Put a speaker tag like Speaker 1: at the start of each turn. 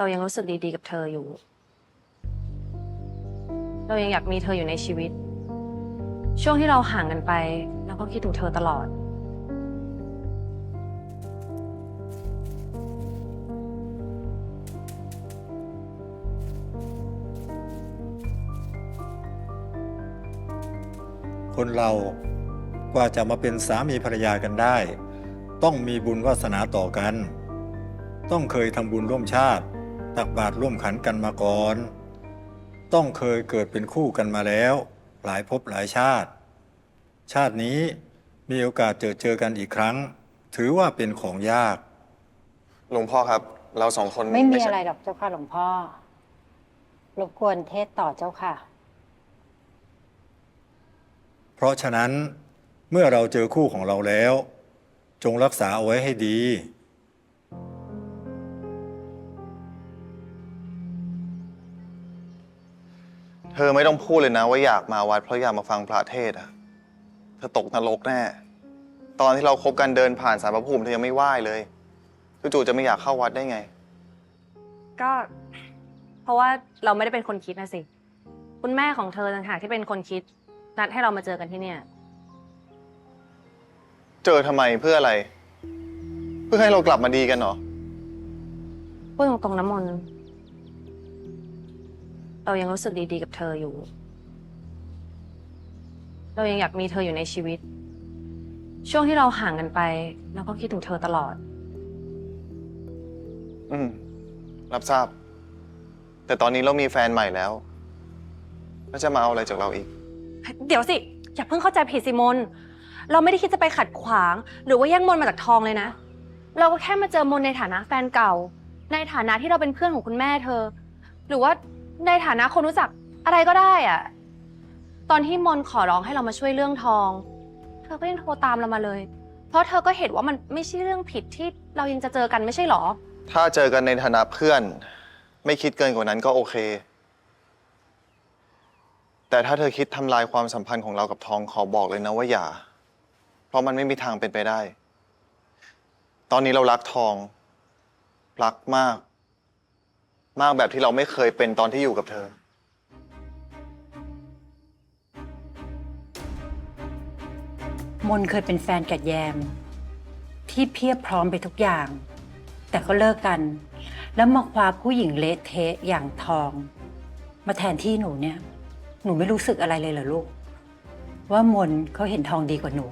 Speaker 1: เรายังรู้สึกดีๆกับเธออยู่ เรายังอยากมีเธออยู่ในชีวิต ช่วงที่เราห่างกันไปเราก็คิดถึงเธอตลอด
Speaker 2: คนเรากว่าจะมาเป็นสามีภรรยากันได้ ต้องมีบุญวาสนาต่อกัน ต้องเคยทำบุญร่วมชาติ ตักบาตรร่วมขันกันมาก่อน ต้องเคยเกิดเป็นคู่กันมาแล้ว หลายภพหลายชาติ ชาตินี้มีโอกาสเจอเจอกันอีกครั้ง ถือว่าเป็นของยาก
Speaker 3: หลวงพ่อครับ เราสองคน
Speaker 4: ไม่มี
Speaker 3: ใช่
Speaker 4: อะไรหรอกเจ้าค่ะหลวงพ่อ รบกวนเทศต่อเจ้าค่ะ
Speaker 2: เพราะฉะนั้นเมื่อเราเจอคู่ของเราแล้ว จงรักษาเอาไว้ให้ดี
Speaker 3: เธอไม่ต้องพูดเลยนะ ว่าอยากมาวัดเพราะอยากมาฟังพระเทศน์อะเธอตกนรกแน่ ตอนที่เราคบกันเดินผ่านสารพระภูมิเธอยังไม่ไหว้เลยจู่ๆจะไม่อยากเข้าวัดได้ไง
Speaker 1: ก็ เพราะว่าเราไม่ได้เป็นคนคิดนะสิ คุณแม่ของเธอต่างหากที่เป็นคนคิดนัดให้เรามาเจอกันที่เนี่ย
Speaker 3: เจอทำไมเพื่ออะไร เพื่อให้เรากลับมาดีกันเหรอ
Speaker 1: พูดตรงๆน้ำมนต์ เรายังรู้สึกดีๆกับเธออยู่ เรายังอยากมีเธออยู่ในชีวิต ช่วงที่เราห่างกันไปเราก็คิดถึงเธอตลอด
Speaker 3: อืม รับทราบ แต่ตอนนี้เรามีแฟนใหม่แล้ว แล้วจะมาเอาอะไรจากเราอีก
Speaker 1: เดี๋ยวสิ อย่าเพิ่งเข้าใจผิดสิมน เราไม่ได้คิดจะไปขัดขวาง หรือว่าแย่งมนมาจากทองเลยนะ เราก็แค่มาเจอมนในฐานะแฟนเก่า ในฐานะที่เราเป็นเพื่อนของคุณแม่เธอ หรือว่า ในฐานะคนรู้จักอะไรก็ได้อะตอนที่มนขอร้องให้เรามาช่วยเรื่องทอง เธอก็ยังโทรตามเรามาเลย เพราะเธอก็เห็นว่ามันไม่ใช่เรื่องผิดที่เรายังจะเจอกันไม่ใช่หรอ
Speaker 3: ถ้าเจอกันในฐานะเพื่อน ไม่คิดเกินกว่านั้นก็โอเค แต่ถ้าเธอคิดทำลายความสัมพันธ์ของเรากับทองขอบอกเลยนะว่าอย่า เพราะมันไม่มีทางเป็นไปได้ ตอนนี้เรารักทอง รักมาก มากแบบที่เราไม่เคยเป็นตอนที่อยู่กับเธอ
Speaker 4: มนเคยเป็นแฟนกับแยม ที่เพียบพร้อมไปทุกอย่าง แต่ก็เลิกกัน แล้วมาคว้าผู้หญิงเละเทะอย่างทอง มาแทนที่หนูเนี่ย หนูไม่รู้สึกอะไรเลยเหรอลูก ว่ามนเขาเห็นทองดีกว่าหนู